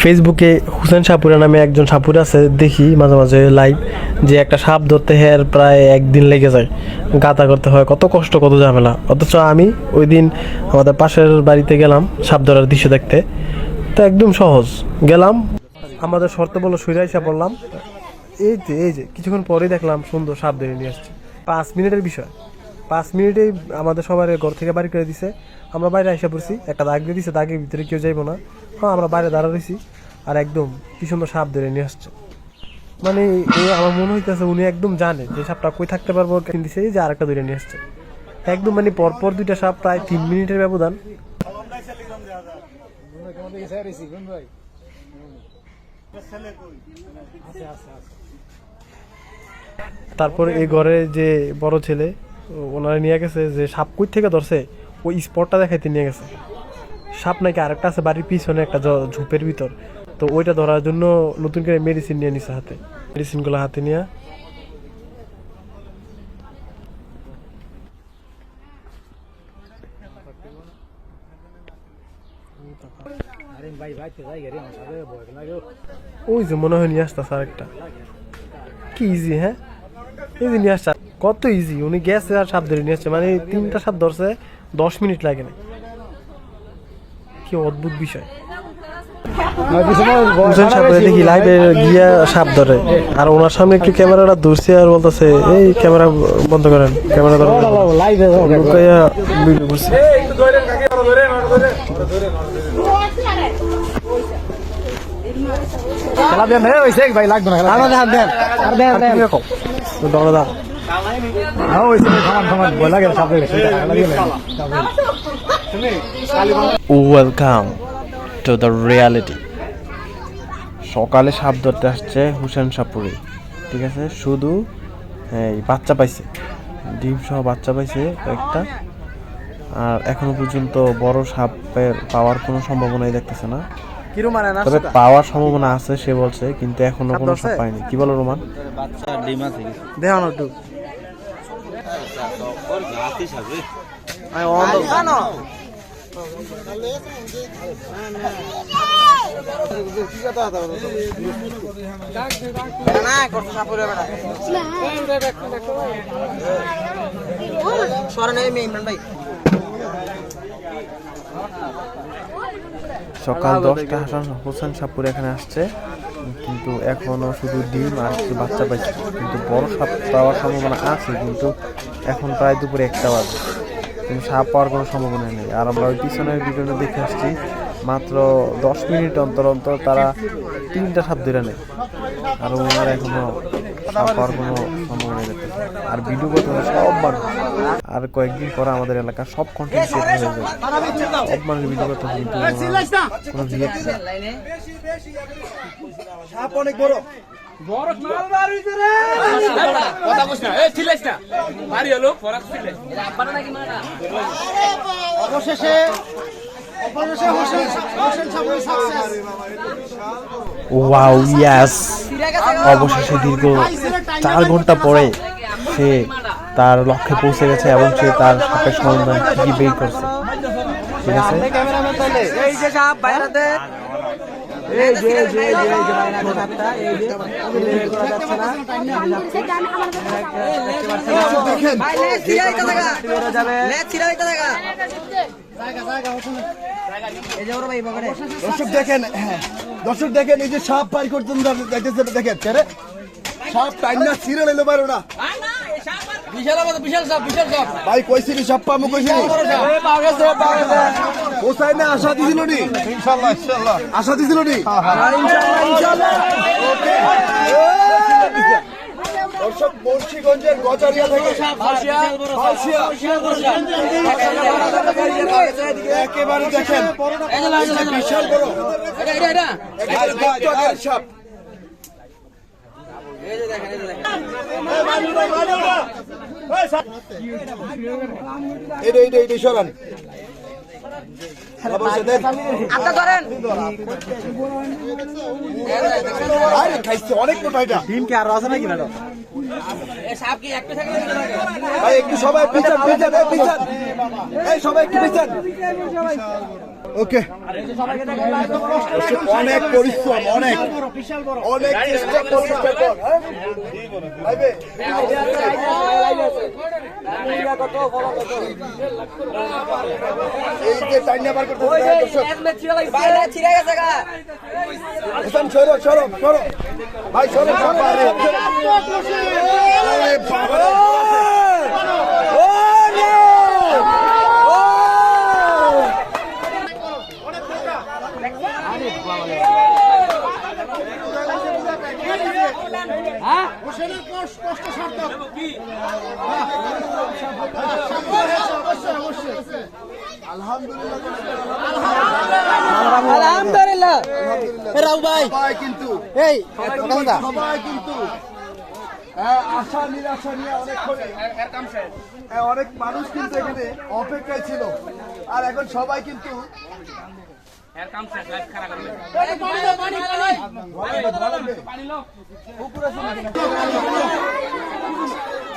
ফেসবুকে হুসেন সাপুরা নামে একজন সাপুর আছে, দেখি মাঝে মাঝে লাইভ যে একটা সাপ ধরতে হের প্রায় একদিন লেগে যায়। গাতা করতে হয়, কত কষ্ট, কত ঝামেলা। অথচ আমি ওই দিন আমাদের পাশের বাড়িতে গেলাম সাপ ধরার দৃশ্য দেখতে। তো একদম সহজ। গেলাম, আমাদের শর্ত বলো সুইরা এসে বললাম এই যে এই যে, কিছুক্ষণ পরেই দেখলাম সুন্দর সাপ ধরে নিয়ে আসছে। পাঁচ মিনিটের বিষয়। পাঁচ মিনিটেই আমাদের সবার ঘর থেকে বাড়ি করে দিছে। আমরা বাইরে এসে পড়ছি, একটা দাগ দিয়ে দিছে, দাগের ভিতরে কেউ যাইবো না। হ্যাঁ আমরা বাইরে দাঁড়া রয়েছি আর একদম কি সুন্দর সাপ ধরে নিয়ে আসছে। মানে আমার মনে হইতেছে উনি একদম জানে যে সাপটা কই থাকতে পারব দিছে যে আরেকটা ধরে নিয়ে আসছে। একদম মানে পরপর দুইটা সাপ প্রায় তিন মিনিটের ব্যবধান। তারপর এই ঘরে যে বড় ছেলে ওনারা নিয়ে গেছে যে সাপ কই থেকে ধরছে, ওই স্পটটা দেখাইতে নিয়ে গেছে। সাপ নাকি আরেকটা আছে বাড়ির পিছনে একটা ঝোপের ভিতর। তো ওইটা ধরার জন্য নতুন করে মেডিসিন নিয়ে নিছে হাতে। মেডিসিনগুলো হাতে নিয়ে। ওই যে মনে হয় নিয়ে আসতেছে আরেকটা। কি ইজি হ্যাঁ? এই নিয়ে আসছে। কত ইজি উনি গেছে আর সাপ ধরে নিয়ে আসছে। মানে তিনটা সাপ ধরছে, দশ মিনিট লাগে না। কি অদ্ভুত বিষয়? হুসেন সাহেব দেখি লাইভে গিয়া সাপ ধরে। আর ওনার সামনে একটু ক্যামেরাটা ধরছে আর বলতেছে এই ক্যামেরা বন্ধ করেন ক্যামেরা ধরেন লুকাইয়া ভিডিও করছে। খেলা দেন হে হইছে ভাই? লাগবে না খেলা দেন। দেন। আর দেন দেন। দৌড়া দাও হ্যাঁ হইছে সমান সমান ভয় লাগে সাপ ধরে খেলা দিয়ে ওয়েলকাম টু দ্য রিয়ালিটি সকালে সাপ ধরতে আসছে হুসেন সাপুরি ঠিক আছে? শুধু এই বাচ্চা পাইছে। ডিম সহ বাচ্চা পাইছে একটা আর এখনও পর্যন্ত বড় সাপের পাওয়ার কোনো সম্ভাবনাই দেখতেছে না। মানে তবে পাওয়ার সম্ভাবনা আছে সে বলছে কিন্তু এখনও কোনো সাপ? পায়নি কি বলো রোমান? দেখানো একটু। সকাল দশটা, হাসান হোসেন সাপুর এখানে আসছে। কিন্তু এখনও শুধু ডিম আর কিছু বাচ্চা পাইছে। কিন্তু বড় সাপ পাওয়ার সম্ভাবনা আছে, কিন্তু এখন প্রায় দুপুরে একটা বাজে। কিন্তু সাপ পাওয়ার কোনো সম্ভাবনা নেই। আর আমরা ওই পিছনের ভিডিওটা দেখে আসছি, মাত্র দশ মিনিট অন্তর অন্তর তারা তিনটা সাপ ধরে নেয়। আর ওনার এখনও সাপ পাওয়ার কোনো সম্ভাবনা নেই। আর ভিডিও করতে সব মানুষ। আর কয়েকদিন পরে আমাদের এলাকার সব কন্টেন্ট হয়ে যাবে। সব মানুষ ভিডিও করতে হবে কথা না। এ না। মারি হলো ফরাক অবশেষে অবশেষে হোসেন হোসেন সাপুরি সাকসেস ওয়াও ইয়াস অবশেষে দীর্ঘ চার ঘণ্টা পরে সে তার লক্ষ্যে পৌঁছে গেছে এবং সে তার সাপের সন্ধান ঠিকই বের করছে। ঠিক আছে? এই যে এই যে না। দর্শক দেখেন হ্যাঁ, দর্শক দেখেন এই যে সাপ পাই করতেন দেখেন ছেড়ে সাপ টাইম না ছিঁড়ে নিতে পারো না বিশাল বিশাল সাপ বিশাল সাপ। ভাই কইছিলি সাপ পামু কইছিলি? কোথায় না আশা দিছিল নি? ইনশাআল্লাহ ইনশাআল্লাহ আশা দিছিল নি? দর্শক মুন্সিগঞ্জের গজারিয়া থেকে। একেবারে দেখেন বিশাল বড়। এটা এটা এটা। এটা এটা আরে খাইছে অনেক মোটা এটা টিম কি আরও আছে নাকি ম্যাডাম এ সাপ কি একটা থাকে ভাই একটু সবাই পিছান পিছান এই পিছান এই সবাই একটু পিছান ওকে অনেক পরিশ্রম অনেক অনেক চেষ্টা ভাই ছোট বাবা রে আরে বাবা রে। আলহামদুলিল্লাহ। রাউ ভাই। কিন্তু। এই সবাই কিন্তু হ্যাঁ, আশা নিরাশা নিয়ে অনেকক্ষণ হ্যাঁ, অনেক মানুষ কিন্তু এখানে অপেক্ষায় ছিল। আর এখন সবাই কিন্তু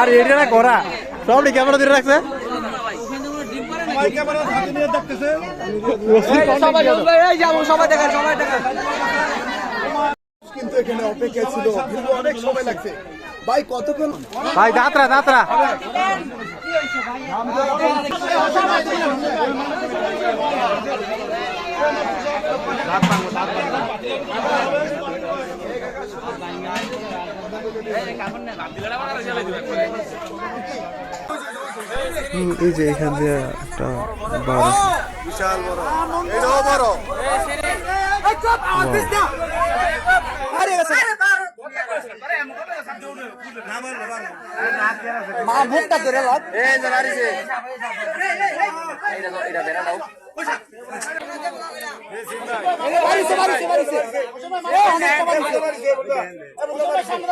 আর এটা না করা। সব ক্যামেরা ধরে রাখছে। সবাই দেখেন সবাই দেখেন কিন্তু এখানে অপেক্ষায় ছিল। অনেক সময় লাগছে। ভাই কতক্ষণ? ভাই যাত্রা যাত্রা এই যে এখান দিয়ে একটা বিশাল বড়। এটাও বড়। মা মুখটা ধরে বাড়িছে এ অনেকটা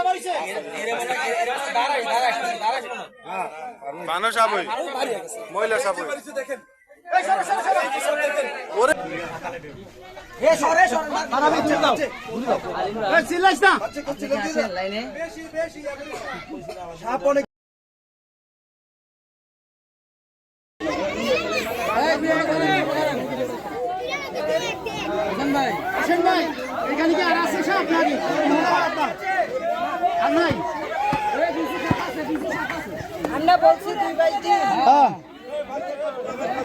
বাড়িছে মানুষ আবই। মহিলা সাবই। এ সরে সরে। মারাবি তুই দাও এই চিল্লাইস না। সাপ আমরা বলছি দুই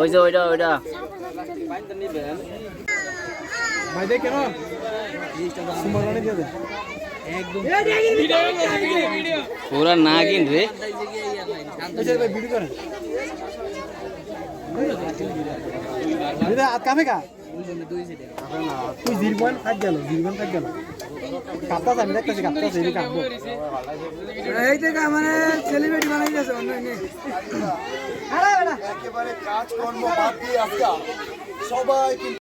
ওই যে ওইটা ওইটা। পুরা না কিন? রে তুই জিরবান কাট গেল জিরবান কাট গেল কাপটা আমি দেখতেছি কাপটা সেই কাটবো এই থেকে মানে সেলিব্রিটি বানাই গেছে অনলাইনে একেবারে কাজকর্ম বাদ দিয়ে আজকে সবাই